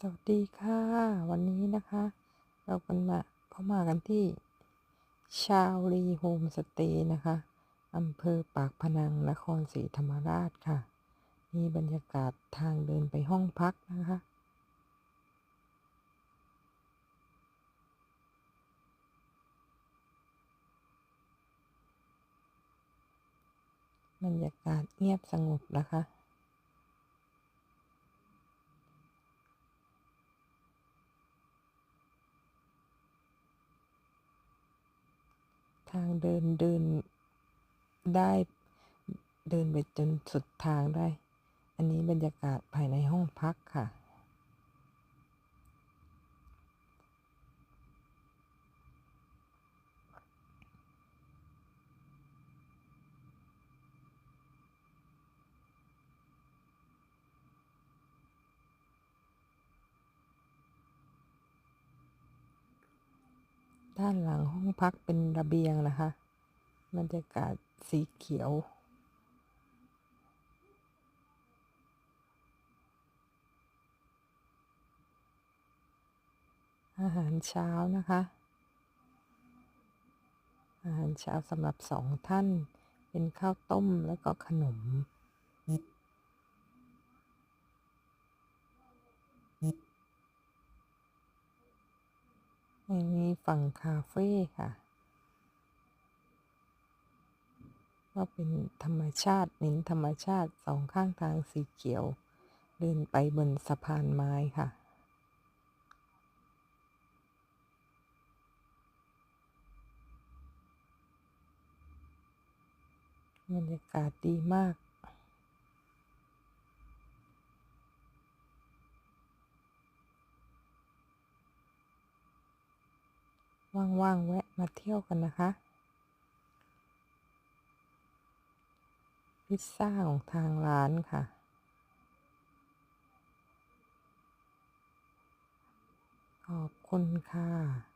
สวัสดีค่ะ วันนี้นะคะ เรากันมาเข้ามากันที่ ชาวรีโฮมสเตย์นะคะอำเภอปากพนังนครศรีธรรมราชค่ะ นี่บรรยากาศทางเดินไปห้องพักนะคะ บรรยากาศเงียบสงบนะคะางเดินเดินได้เดินไปจนสุดทางได้ อันนี้บรรยากาศภายในห้องพักค่ะ ด้านหลังห้องพักเป็นระเบียงนะคะบรรยากาศสีเขียว อาหารเช้านะคะ อาหารเช้าสำหรับสองท่าน เป็นข้าวต้มแล้วก็ขนม อันนี้ฝั่งคาเฟ่ค่ะ ก็เป็นธรรมชาติเน้นธรรมชาติสองข้างทางสีเขียว เดินไปบนสะพานไม้ค่ะบรรยากาศดีมาก ว่างๆแวะมาเที่ยวกันนะคะ พิซซ่าของทางร้านค่ะ ขอบคุณค่ะ